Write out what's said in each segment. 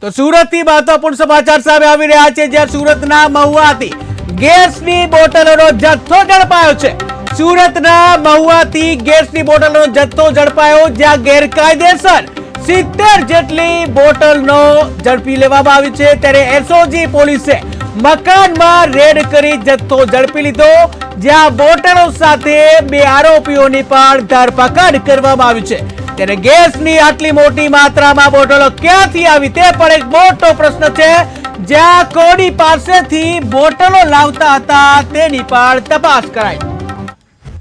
તો સુરતથી મહત્વપૂર્ણ સમાચાર સામે આવી રહ્યા છે, જ્યાં સુરતના મહુવાથી ગેસની બોટલોનો જથ્થો ઝડપાયો છે. સુરતના મહુવાથી ગેસની બોટલનો જથ્થો ઝડપાયો, જ્યાં ગેરકાયદેસર સિત્તેર જેટલી બોટલનો ઝડપી લેવામાં આવી છે. ત્યારે એસઓજી પોલીસે મકાનમાં રેડ કરી જથ્થો ઝડપી લીધો, જ્યાં બોટલો સાથે બે આરોપીઓની પણ ધરપકડ કરવામાં આવી છે. ત્યારે ગેસની આટલી મોટી માત્રામાં બોટલો ક્યાંથી આવી તે પણ એક મોટો પ્રશ્ન છે. જ્યાં કોની પાસેથી બોટલો લાવતા હતા, તેની પણ તપાસ કરાઈ.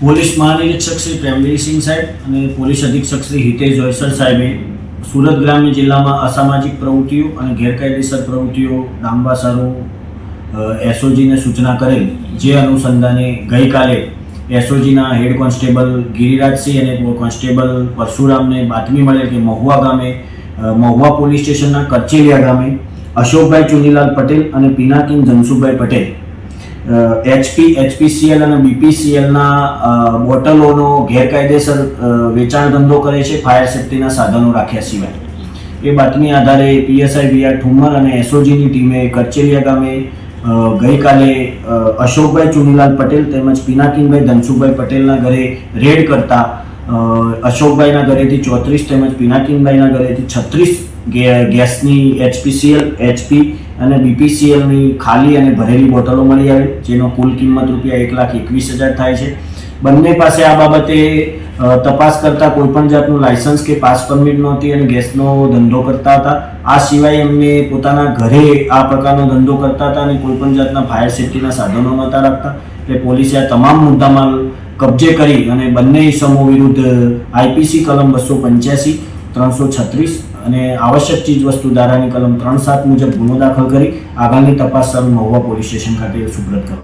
પોલીસ મહાનિરીક્ષક શ્રી પ્રેમવીરસિંહ સાહેબ અને પોલીસ અધિક્ષક શ્રી હિતેશ જોયસર સાહેબે સુરત ગ્રામ્ય જિલ્લામાં અસામાજિક પ્રવૃત્તિઓ અને ગેરકાયદેસર પ્રવૃત્તિઓ, ડાંબાસરો સારું એસઓજીને સૂચના કરેલ જે અનુસંધાને ગઈકાલે એસઓજીના હેડ કોન્સ્ટેબલ ગિરિરાજસિંહ અને કોન્સ્ટેબલ પરશુરામને બાતમી મળેલ કે મહુવા ગામે મહુવા પોલીસ સ્ટેશનના કરચેલિયા ગામે અશોકભાઈ ચુનીલાલ પટેલ અને પિનાકિન જમસુભાઈ પટેલ એચપી, એચપીસીએલ અને બીપીસીએલના બોટલોનો ગેરકાયદેસર વેચાણ ધંધો કરે છે ફાયર સેફ્ટીના સાધનો રાખ્યા સિવાય. એ બાતમી આધારે પીએસઆઈ વીઆર ઠુમર અને એસઓજીની ટીમે કરચેલિયા ગામે ગઈકાલે અશોકભાઈ ચુનીલાલ પટેલ તેમજ પિનાકીનભાઈ ધનસુખભાઈ પટેલના ઘરે રેડ કરતા અશોકભાઈના ઘરેથી ચોત્રીસ તેમજ પિનાકીનભાઈના ઘરેથી છત્રીસ ગેસની એચપીસીએલ, એચપી અને બીપીસીએલની ખાલી અને ભરેલી બોટલો મળી આવી, જેનો કુલ કિંમત રૂપિયા એક લાખ એકવીસ હજાર થાય છે. બંને પાસે આ બાબતે તપાસ કરતા કોઈપણ જાતનું લાયસન્સ કે પાસ પરમિટ નહોતી અને ગેસનો ધંધો કરતા હતા. આ સિવાય એમને પોતાના ઘરે આ પ્રકારનો ધંધો કરતા હતા અને કોઈપણ જાતના ફાયર સેફ્ટીના સાધનો નહોતા રાખતા. એટલે પોલીસે આ તમામ મુદ્દામાલ કબજે કરી અને બંને ઇસમો વિરુદ્ધ આઈપીસી કલમ બસો પંચ્યાસી, ત્રણસો છત્રીસ અને આવશ્યક ચીજ વસ્તુ ધારાની કલમ ત્રણ સાત મુજબ ગુનો દાખલ કરી. આગળની તપાસ સર મહુવા પોલીસ સ્ટેશન ખાતે સુપ્રત કરો